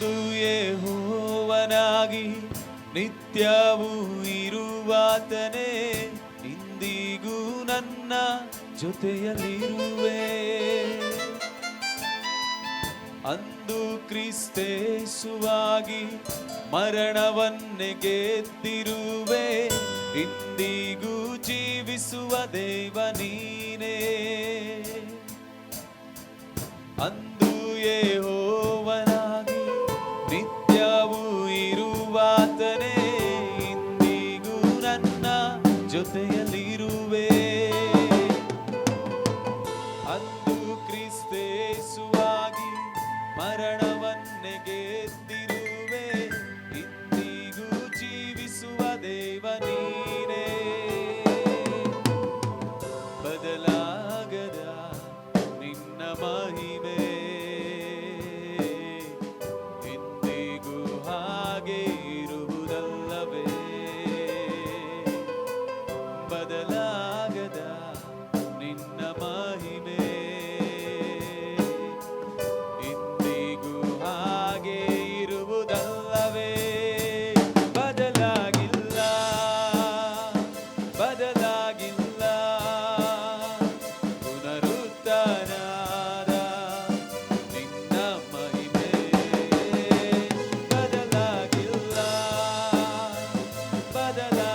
ಎಂದು ಯೆಹೋವನಾಗಿ ನಿತ್ಯವೂ ಇರುವಾತನೇ, ಇಂದಿಗೂ ನನ್ನ ಜೊತೆಯಲ್ಲಿರುವೆ. ಅಂದು ಕ್ರಿಸ್ತೇಸುವಾಗಿ ಮರಣವನ್ನೇ ಗೆದ್ದಿರುವೆ, ಇಂದಿಗೂ ಜೀವಿಸುವ ದೇವನೀನೇ ಅಂದು ಮಹಿಮೆ. ಎಂದಿಗೂ ಹಾಗೆ ಇರುವುದಲ್ಲವೇ. ಬದಲಾಗದ da da da.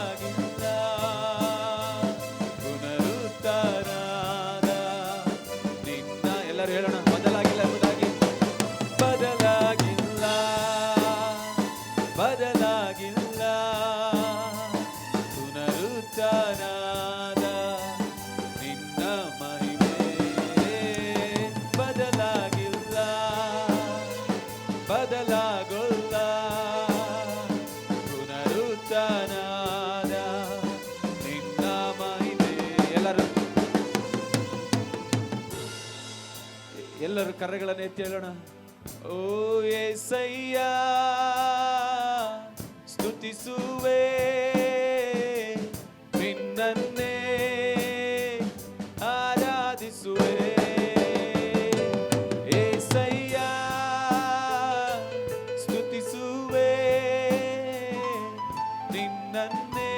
எல்லாரும் கரைகளை நேத்தியலணும் ஓ ஏசையா ஸ்துதிசுவே நின்னே ஆராதிசுவே ஏசையா ஸ்துதிசுவே நின்னே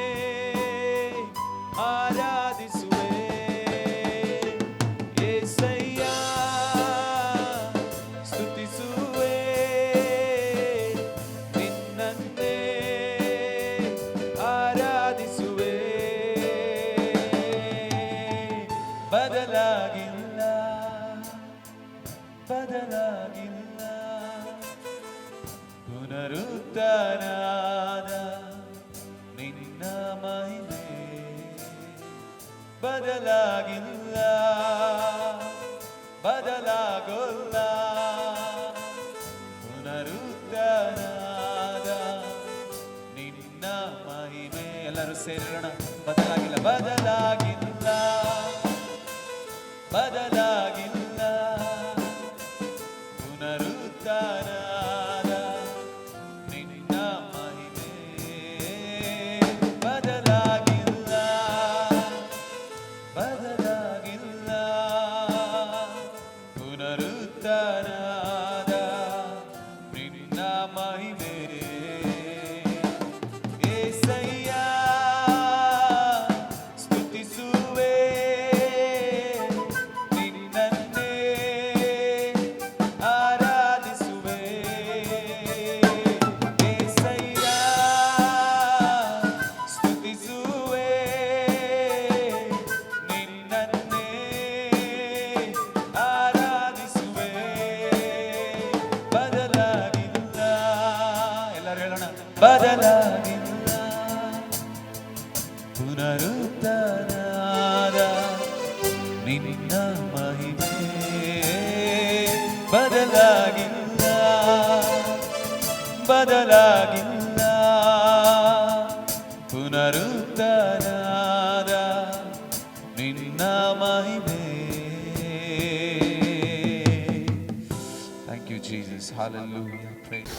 ஆராதிசுவே ஏசையா ಪುನರುತ್ಥಾನದ ನಿನ್ನ ಮಹಿಮೆ ಬದಲಾಗಿಲ್ಲ ಬದಲಾಗೊಲ್ಲ. ಪುನರುತ್ಥಾನದ ನಿನ್ನ ಮಹಿಮೆ. ಎಲ್ಲರೂ ಸೇರೋಣ. ಬದಲಾಗಿಲ್ಲ ಬದಲಾಗಿಲ್ಲ ಬದಲಾಗಿಲ್ಲ me. ಬದಲಾಗಿಲ್ಲ ಪುನರುತ್ಥಾನದ ನಿನ್ನ ಮಹಿಮೆ ಬದಲಾಗಿಲ್ಲ ಬದಲಾಗಿಲ್ಲ ಪುನರುತ್ಥಾನದ ನಿನ್ನ ಮಹಿಮೆ thank you Jesus hallelujah praise